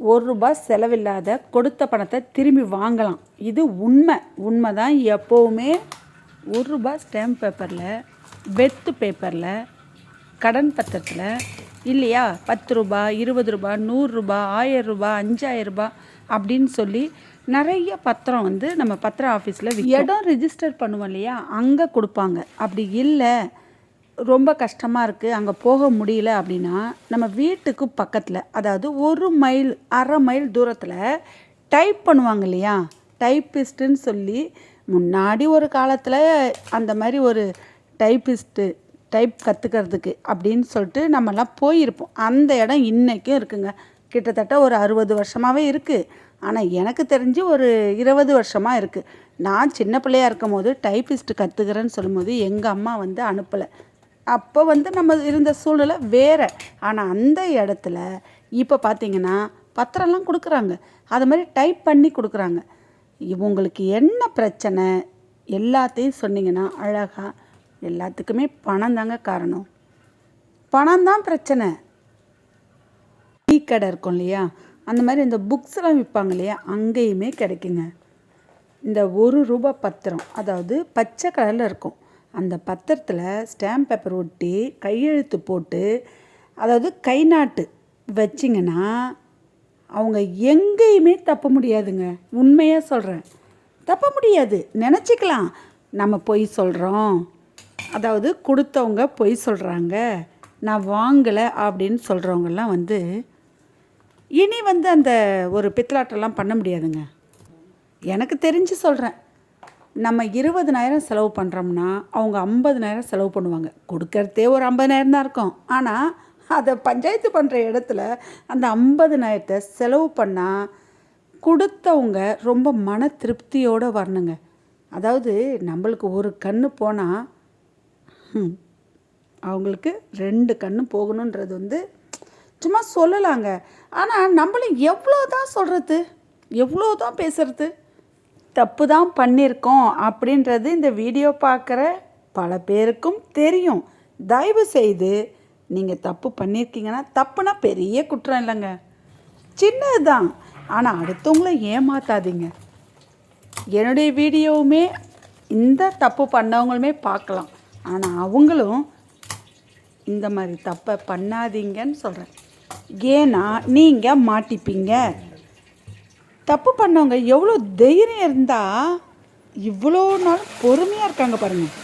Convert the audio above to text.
ஒரு ரூபாய் செலவில்லாத கொடுத்த பணத்தை திரும்பி வாங்கலாம். இது உண்மை. உண்மை தான் எப்போவுமே ஒரு ரூபாய் ஸ்டாம்ப் பேப்பரில் வெத்து பேப்பரில் கடன் பத்திரத்தில் இல்லையா? பத்து ரூபா இருபது ரூபா நூறுரூபா ஆயிரம் ரூபா அஞ்சாயிரம் ரூபாய் அப்படின்னு சொல்லி நிறைய பத்திரம் வந்து நம்ம பத்திரம் ஆஃபீஸில் இடம் ரிஜிஸ்டர் பண்ணுவோம் இல்லையா? அங்கே கொடுப்பாங்க. அப்படி இல்லை. ரொம்ப கஷ்டமாக இருக்குது அங்கே போக முடியல அப்படின்னா நம்ம வீட்டுக்கு பக்கத்தில் அதாவது ஒரு மைல் அரை மைல் தூரத்தில் டைப் பண்ணுவாங்க இல்லையா? டைப்பிஸ்ட்டுன்னு சொல்லி முன்னாடி ஒரு காலத்தில் அந்த மாதிரி ஒரு டைப்பிஸ்ட்டு டைப் கற்றுக்கிறதுக்கு அப்படின்னு சொல்லிட்டு நம்மலாம் போயிருப்போம். அந்த இடம் இன்றைக்கும் இருக்குங்க. கிட்டத்தட்ட ஒரு அறுபது வருஷமாகவே இருக்குது ஆனால் எனக்கு தெரிஞ்சு ஒரு இருபது வருஷமாக இருக்குது நான் சின்ன பிள்ளையா இருக்கும் போது டைப்பிஸ்ட் கற்றுக்கிறேன்னு சொல்லும்போது எங்கள் அம்மா வந்து அனுப்பலை. அப்போ வந்து நம்ம இருந்த சூழ்நிலை வேறு. ஆனால் அந்த இடத்துல இப்போ பார்த்தீங்கன்னா பத்திரம்லாம் கொடுக்குறாங்க. அது மாதிரி டைப் பண்ணி கொடுக்குறாங்க. இவங்களுக்கு என்ன பிரச்சனை? எல்லாத்தையும் சொன்னீங்கன்னா அழகாக எல்லாத்துக்குமே பணம் தாங்க காரணம். பணம் தான் பிரச்சனை. டீ கடை இருக்கும் இல்லையா? அந்த மாதிரி இந்த புக்ஸ்லாம் விற்பாங்க இல்லையா? அங்கேயுமே கிடைக்குங்க. இந்த ஒரு ரூபா பத்திரம் அதாவது பச்சை கலரில் இருக்கும். அந்த பத்திரத்தில் ஸ்டாம்ப் பேப்பர் ஒட்டி கையெழுத்து போட்டு அதாவது கை நாட்டு வச்சிங்கன்னா அவங்க எங்கேயுமே தப்ப முடியாதுங்க. உண்மையாக சொல்கிறேன் தப்ப முடியாது. நினச்சிக்கலாம். நம்ம பொய் சொல்கிறோம் அதாவது கொடுத்தவங்க பொய் சொல்கிறாங்க நான் வாங்கலை அப்படின்னு சொல்கிறவங்கெல்லாம் வந்து இனி வந்து அந்த ஒரு பித்தலாட்டெல்லாம் பண்ண முடியாதுங்க. எனக்கு தெரிஞ்சு சொல்கிறேன் நம்ம இருபதனாயிரம் செலவு பண்ணுறோம்னா அவங்க ஐம்பதனாயிரம் செலவு பண்ணுவாங்க. கொடுக்கறதே ஒரு ஐம்பதனாயிரம் தான் இருக்கும். ஆனால் அதை பஞ்சாயத்து பண்ணுற இடத்துல அந்த ஐம்பதனாயிரத்தை செலவு பண்ணால் கொடுத்தவங்க ரொம்ப மன திருப்தியோடு வரணுங்க. அதாவது நம்மளுக்கு ஒரு கண்ணு போனால் அவங்களுக்கு ரெண்டு கண்ணு போகணுன்றது வந்து சும்மா சொல்லலாங்க. ஆனால் நம்மளும் எவ்வளோ தான் சொல்கிறது எவ்வளோ தான் பேசுகிறது தப்பு தான் பண்ணியிருக்கோம் அப்படின்றது இந்த வீடியோ பார்க்குற பல பேருக்கும் தெரியும். தயவு செய்து நீங்கள் தப்பு பண்ணியிருக்கீங்கன்னா தப்புனா பெரிய குற்றம் இல்லைங்க. சின்னது தான் ஆனால் அடுத்தவங்கள ஏமாத்தாதீங்க. என்னுடைய வீடியோவுமே இந்த தப்பு பண்ணவங்களுமே பார்க்கலாம். ஆனால் அவங்களும் இந்த மாதிரி தப்பை பண்ணாதீங்கன்னு சொல்கிறேன் ஏன்னா நீங்கள் மாட்டிப்பீங்க. தப்பு பண்ணவங்க எவ்வளோ தைரியம் இருந்தால் இவ்வளோ நாள் பொறுமையாக இருக்காங்க பாருங்கள்